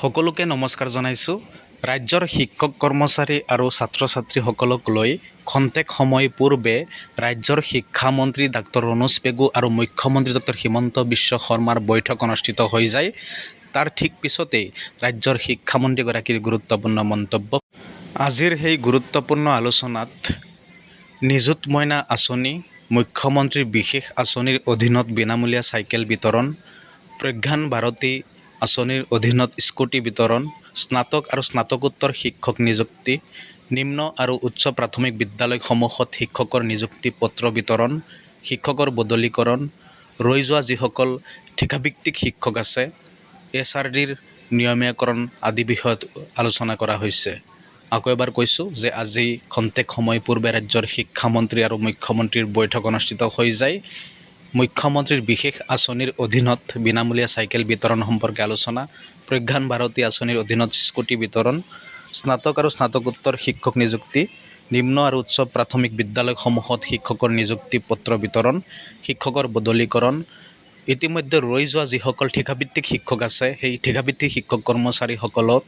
সকলোকে নমস্কাৰ জনাইছোঁ। ৰাজ্যৰ শিক্ষক কৰ্মচাৰী আৰু ছাত্ৰ ছাত্ৰীসকলক লৈ খন্তেক সময় পূৰ্বে ৰাজ্যৰ শিক্ষামন্ত্ৰী ডাক্তৰ ৰণোজ পেগু আৰু মুখ্যমন্ত্ৰী ডক্টৰ হিমন্ত বিশ্ব শৰ্মাৰ বৈঠক অনুষ্ঠিত হৈ যায়। তাৰ ঠিক পিছতেই ৰাজ্যৰ শিক্ষামন্ত্ৰীগৰাকীৰ গুৰুত্বপূৰ্ণ মন্তব্য। আজিৰ সেই গুৰুত্বপূৰ্ণ আলোচনাত নিযুত মইনা আঁচনি, মুখ্যমন্ত্ৰীৰ বিশেষ আঁচনিৰ অধীনত বিনামূলীয়া চাইকেল বিতৰণ, প্ৰজ্ঞান ভাৰতী আঁচনিৰ অধীনত স্কুটি বিতৰণ, স্নাতক আৰু স্নাতকোত্তৰ শিক্ষক নিযুক্তি, নিম্ন আৰু উচ্চ প্ৰাথমিক বিদ্যালয়সমূহত শিক্ষকৰ নিযুক্তি পত্ৰ বিতৰণ, শিক্ষকৰ বদলীকৰণ, ৰৈ যোৱা যিসকল ঠিকাভিত্তিক শিক্ষক আছে, এছ আৰ ডিৰ নিয়মীয়াকৰণ আদি বিষয়ত আলোচনা কৰা হৈছে। আকৌ এবাৰ কৈছোঁ যে আজি খন্তেক সময় পূৰ্বে ৰাজ্যৰ শিক্ষামন্ত্ৰী আৰু মুখ্যমন্ত্ৰীৰ বৈঠক অনুষ্ঠিত হৈ যায়। মুখ্যমন্ত্ৰীৰ বিশেষ আঁচনিৰ অধীনত বিনামূলীয়া চাইকেল বিতৰণ সম্পৰ্কে আলোচনা প্ৰজ্ঞান ভাৰতী আঁচনিৰ অধীনত স্কুটি বিতৰণ, স্নাতক আৰু স্নাতকোত্তৰ শিক্ষক নিযুক্তি, নিম্ন আৰু উচ্চ প্ৰাথমিক বিদ্যালয়সমূহত শিক্ষকৰ নিযুক্তি পত্ৰ বিতৰণ, শিক্ষকৰ বদলীকৰণ, ইতিমধ্যে ৰৈ যোৱা যিসকল ঠিকাভিত্তিক শিক্ষক আছে, সেই ঠিকাভিত্তিক শিক্ষক কৰ্মচাৰীসকলক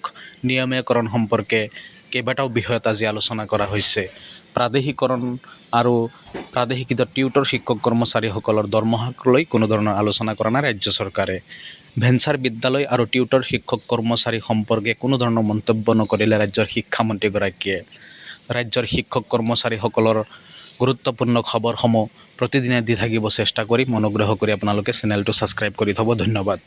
নিয়মীয়াকৰণ সম্পৰ্কে কেইবাটাও বিষয়ত আজি আলোচনা কৰা হৈছে। প্ৰাদেশিকৰণ আৰু প্ৰাদেশিকৃত টিউটৰ শিক্ষক কৰ্মচাৰীসকলৰ দৰমহাক লৈ কোনো ধৰণৰ আলোচনা কৰা নাই ৰাজ্য চৰকাৰে। ভেঞ্চাৰ বিদ্যালয় আৰু টিউটৰ শিক্ষক কৰ্মচাৰী সম্পৰ্কে কোনো ধৰণৰ মন্তব্য নকৰিলে ৰাজ্যৰ শিক্ষামন্ত্ৰীগৰাকীয়ে। ৰাজ্যৰ শিক্ষক কৰ্মচাৰীসকলৰ গুৰুত্বপূৰ্ণ খবৰসমূহ প্ৰতিদিনে দি থাকিব চেষ্টা কৰিম অনুগ্ৰহ কৰি আপোনালোকে চেনেলটো ছাবস্ক্ৰাইব কৰি থ'ব। ধন্যবাদ।